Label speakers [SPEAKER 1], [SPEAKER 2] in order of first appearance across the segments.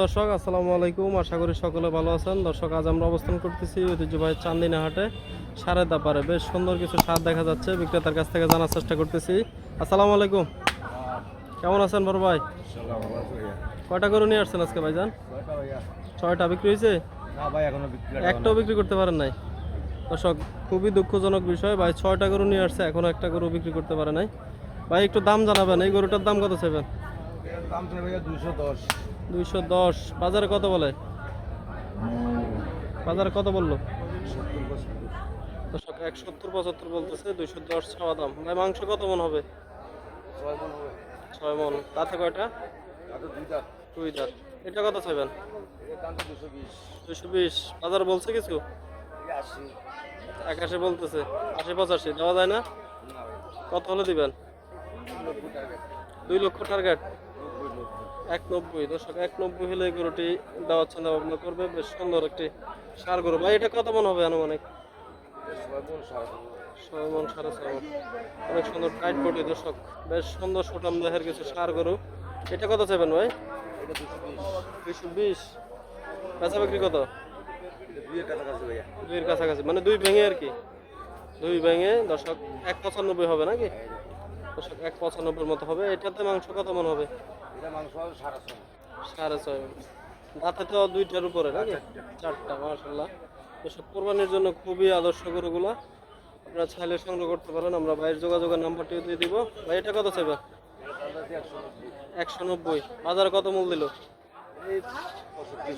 [SPEAKER 1] দর্শক আসসালামু আলাইকুম। আশা করি সকলে ভালো আছেন। দর্শক আজ আমরা অবস্থান করতেছি ঐতিহ্যবাহী চান্দিনা হাটে। সারের দাপারে বেশ সুন্দর কিছু সার দেখা যাচ্ছে। বিক্রেতার কাছ থেকে জানার চেষ্টা করতেছি। আসসালামু আলাইকুম। কেমন আছেন বড় ভাই? কয়টা করে নিয়ে আসছেন আজকে ভাইজান? ছয়টা বিক্রি হয়েছে? একটাও বিক্রি করতে পারেন নাই? দর্শক খুবই দুঃখজনক বিষয়। ভাই ছয়টা গরু নিয়ে আসছে এখনও একটা গরু বিক্রি করতে পারে নাই। ভাই একটু দাম জানাবেন। এই গরুটার দাম কত চাইবেন? দুইশো দশ। বাজারে কত বলে? বাজারে কত বলল? দর্শক, এক সত্তর পঁচাত্তর বলতেছে, দুইশো দশ ছাওয়া দাম। ভাই, মাংস কত মন হবে? ছয় মন তাতে কয়টা? দুই দাঁত। এটা কত চাইবেন? দুইশো বিশ। বাজার বলছে কিছু? একাশি বলতেছে। আশি পঁচাশি। দেওয়া যায় না? কত হলে দিবেন? দুই লক্ষ টার্গেট। এক নব্বই, দর্শক, এক নব্বই হলে গরুটি দেওয়ার চিন্তা ভাবনা করবে। বেশ সুন্দর একটি সার গরু। ভাই, এটা কত মন হবে আনুমানিক? মন, সাড়ে অনেক সুন্দর টাইট বডি দর্শক। বেশ সুন্দর সুটাম দেহের কিছু সার গরু। এটা কত চাইবেন ভাই? দুইশো বিশ। বেচা বিক্রি কত? দুইয়ের কাছাকাছি মানে দুই ভেঙে আর কি। দুই ভেঙে, দর্শক, এক পঁচানব্বই হবে নাকি? এক পঁচানব্বইয়ের মতো হবে। এটাতে মাংস কত মন হবে? সাড়ে ছয়। দাঁতে তো দুইটার উপরে নাকি? চারটা। মাশাল্লাহ এসব কোরবানির জন্য খুবই আদর্শ গরুগুলো। আপনারা চাইলে সংগ্রহ করতে পারেন। আমরা বাইরের যোগাযোগের নাম্বারটিও দিয়ে দিব। ভাই এটা কত চাইবে একশো নব্বই। বাজারে কত মূল দিল? পঁয়ষট্টি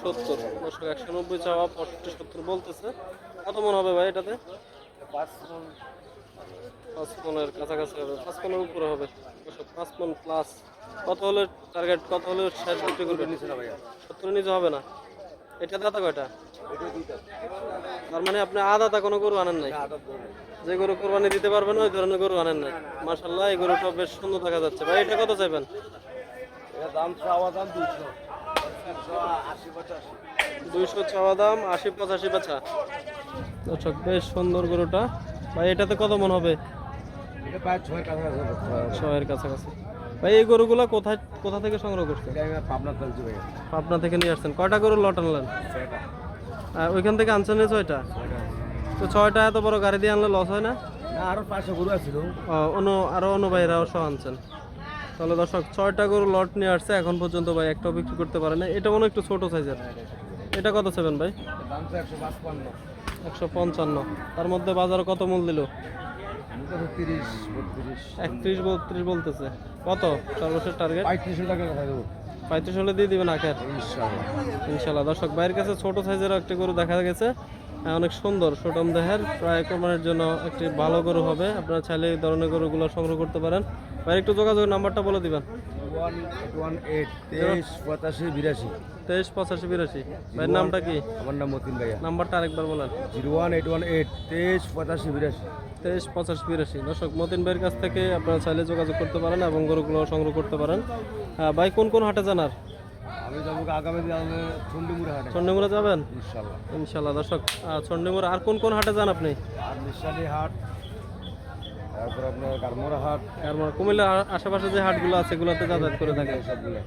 [SPEAKER 1] সত্তর। দর্শক একশো নব্বই চাওয়া পঁয়ষট্টি সত্তর বলতেছে। কত মন হবে ভাই এটাতে? পাঁচ মনের কাছাকাছি হবে পাঁচ মনের উপরে হবে। পাঁচ মন প্লাস কত হলে টার্গেট কত হলে ষাট বিক্রি করবে? সত্তর নিচে হবে না। এটা দাতা কয়টা? তার মানে আপনি আদাতা কোনো গরু আনেন নাই? যে গরু কোরবানি দিতে পারবেন ওই ধরনের গরু আনেন নাই। মার্শাল্লাহ এই গরুটা বেশ সুন্দর দেখা যাচ্ছে। ভাই এটা কত চাইবেন?
[SPEAKER 2] দাম চাওয়া দাম দুইশো।
[SPEAKER 1] দুইশো চাওয়া দাম আশি পঁচাশি দর্শক বেশ সুন্দর গরুটা। ভাই এটাতে কত মন হবে। ছয়ের কাছাকাছি ভাই এই গরুগুলা কোথায় কোথা থেকে সংগ্রহ করছেন?
[SPEAKER 2] পাবনা
[SPEAKER 1] থেকে নিয়ে আসছেন। কয়টা গরু লট আনলেন? ওইখান থেকে আনছেন ছয়টা? তো ছয়টা এত বড় গাড়ি দিয়ে আনলে লস হয় না?
[SPEAKER 2] আরও পাঁচশো গরু আছিল
[SPEAKER 1] অন্য আরও অন্য ভাইরাও সহ আনছেন। তাহলে দর্শক ছয়টা গরু লট নিয়ে আসছে। এখন পর্যন্ত ভাই একটাও বিক্রি করতে পারে না এটা মনে একটু ছোট সাইজের এটা কত সেভেন ভাই?
[SPEAKER 2] দাম তো একশো
[SPEAKER 1] একশো পঞ্চান্ন। তার মধ্যে বাজারে কত মূল দিল? একত্রিশ বত্রিশ। বলতেছে। কত? সর্বশেষ টার্গেট
[SPEAKER 2] পঁয়ত্রিশশো টাকা কথা দেবো।
[SPEAKER 1] পঁয়ত্রিশ হলে দিয়ে দিবেন আখের ইনশাল্লাহ দর্শক বাইরের কাছে ছোট সাইজের একটি গরু দেখা গেছে। অনেক সুন্দর। সুটম দেহের প্রায় কোরবানির জন্য একটি ভালো গরু হবে। আপনারা চাইলে এই ধরনের গরুগুলো সংগ্রহ করতে পারেন। বাইরে একটু যোগাযোগের নাম্বারটা বলে দিবেন।
[SPEAKER 2] তেইশ পঁচাশি বিরাশি।
[SPEAKER 1] তেইশ পঁচাশি বিরাশি। ভাইয়ের নামটা কি?
[SPEAKER 2] আমার নাম মতিন ভাইয়া।
[SPEAKER 1] নাম্বারটা আরেকবার বলেন।
[SPEAKER 2] Zero one eight one eight তেইশ পঁচাশি বিরাশি।
[SPEAKER 1] তেইশ পঁচাশি বিরাশি। দর্শক মতিন ভাইয়ের কাছ থেকে আপনারা চাইলে যোগাযোগ করতে পারেন এবং গরুগুলো সংগ্রহ করতে পারেন। আহ, ভাই কোন কোন হাটে জানার
[SPEAKER 2] আমি যাব আগামী দিনে হাটে।
[SPEAKER 1] চন্ডিমুড়ে যাবেন?
[SPEAKER 2] ইনশাল্লাহ।
[SPEAKER 1] ইনশাল্লাহ। দর্শক চন্ডিমুড়ে আর কোন কোন হাটে যান আপনি?
[SPEAKER 2] আর মিশালি হাট তারপর আপনার গারমোড়া হাট।
[SPEAKER 1] আর মানে কুমিল্লার আশেপাশে যে হাটগুলো আছে সেগুলোতে যাতায়াত করে থাকেন
[SPEAKER 2] সবগুলো।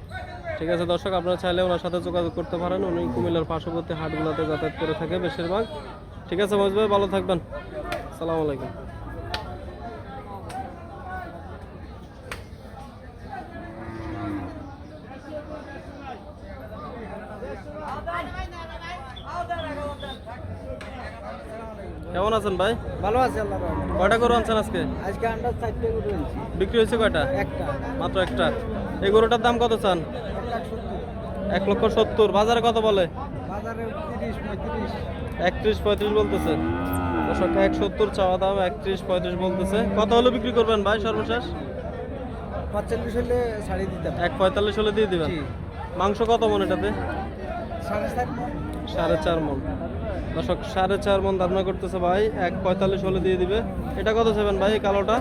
[SPEAKER 1] ঠিক আছে দর্শক আপনারা চাইলে ওনার সাথে যোগাযোগ করতে পারেন। উনি কুমিল্লার পার্শ্ববর্তী হাটগুলোতে যাতায়াত করে থাকে বেশিরভাগ। ঠিক আছে মহিজ ভাই ভালো থাকবেন। সালাম আলাইকুম। কেমন আছেন ভাই?
[SPEAKER 2] ভালো আছে আল্লাহ
[SPEAKER 1] কয়টা গরু আনছেন আজকে?
[SPEAKER 2] আজকে চারটে গরু
[SPEAKER 1] বিক্রি হয়েছে কয়টা?
[SPEAKER 2] একটা।
[SPEAKER 1] মাত্র একটা। এই গরুটার দাম কত চান? এক লক্ষ সত্তর। বাজারে কত বলে?
[SPEAKER 2] বাজারে তিরিশ পঁয়ত্রিশ।
[SPEAKER 1] একত্রিশ পঁয়ত্রিশ বলতেছে। দর্শক এক সত্তর চাওয়া দাম একত্রিশ পঁয়ত্রিশ বলতেছে। কত হলে বিক্রি করবেন ভাই সর্বশেষ?
[SPEAKER 2] পঁয়তাল্লিশ হলে দিতাম
[SPEAKER 1] এক পঁয়তাল্লিশ হলে দিয়ে দিবেন। মাংস কত মন এটাতে?
[SPEAKER 2] সাড়ে চার
[SPEAKER 1] মন। দর্শক, সাড়ে চার মন ধারণা করতেছে ভাই, এক পঁয়তাল্লিশ হলে দিয়ে দিবে। এটা কত চাইবেন ভাই কালোটা?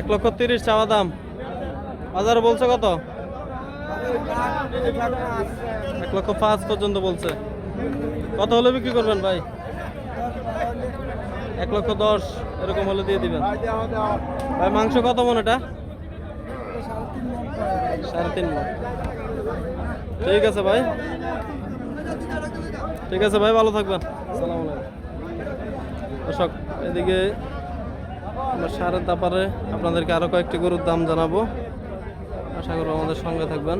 [SPEAKER 1] এক লক্ষ তিরিশ চাওয়া দাম। বাজারে বলছে কত? এক লক্ষ পাঁচ পর্যন্ত বলছে। কত হলে বিক্রি করবেন ভাই? এক লক্ষ দশ, এরকম হলে দিয়ে দিবেন। ভাই, মাংস কত মন এটা? সাড়ে তিন মন। ঠিক আছে ভাই। ঠিক আছে ভাই ভালো থাকবেন। আসসালামু আলাইকুম। দর্শক এদিকে আমরা সারের তাপারে আপনাদেরকে আরও কয়েকটি গরুর দাম জানাব। আশা করব আমাদের সঙ্গে থাকবেন।